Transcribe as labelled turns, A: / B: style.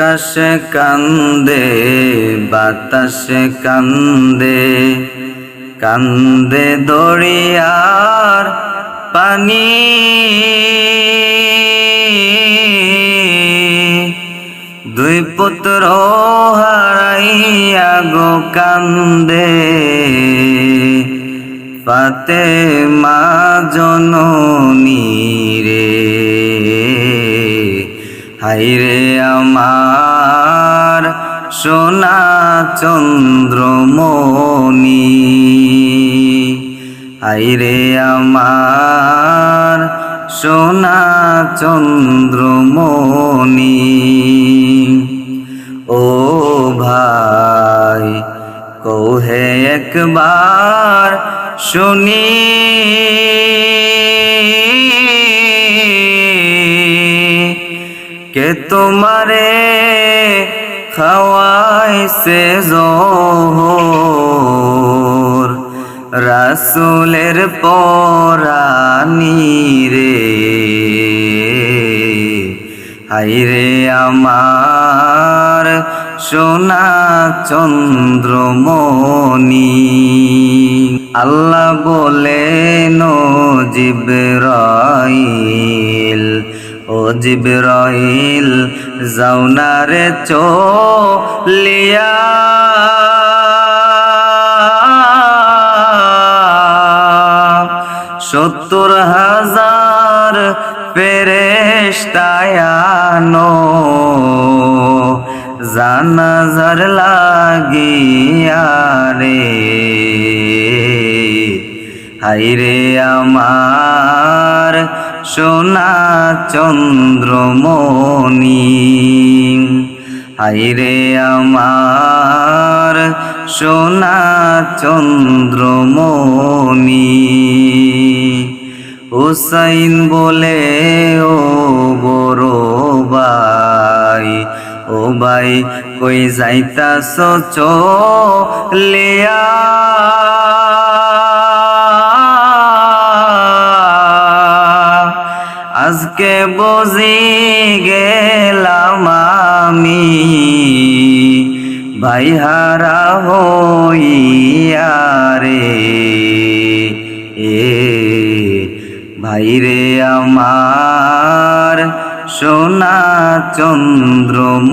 A: আকাশে কান্দে, বাতাসে কান্দে কান্দে দরিয়ার পানি। দুই পুত্র হারাইয়া গো কান্দে পাতে মা জননী রে হাইরে আমার সোনা চন্দ্রমণি। হাইরে আমার সোনা চন্দ্রমণি। ও ভাই কৌহে একবার শুনি। কে তোমারে খাওয়াইছে জোহর? রাসুলের পরানি রে হাইরে আমার সোনা চন্দ্রমণি। আল্লাহ বলেন জিবরাইল ও জিবরাইল যাওনারে চলিয়া। সত্তর হাজার ফেরেশতায়ানো জানাজার লাগিয়া রে। হাইরে আমার সোনা চন্দ্রমণি হাইরে আমার সোনা চন্দ্রমণি হুসাইন বলে, ও বড় ভাই, ও ভাই, কই যাইতাছ চলিয়া? আজকে বুঝি গেলাম আমি? ভাই হারা হইয়া এ ভাইরে আমার সোনা চন্দ্রমণি।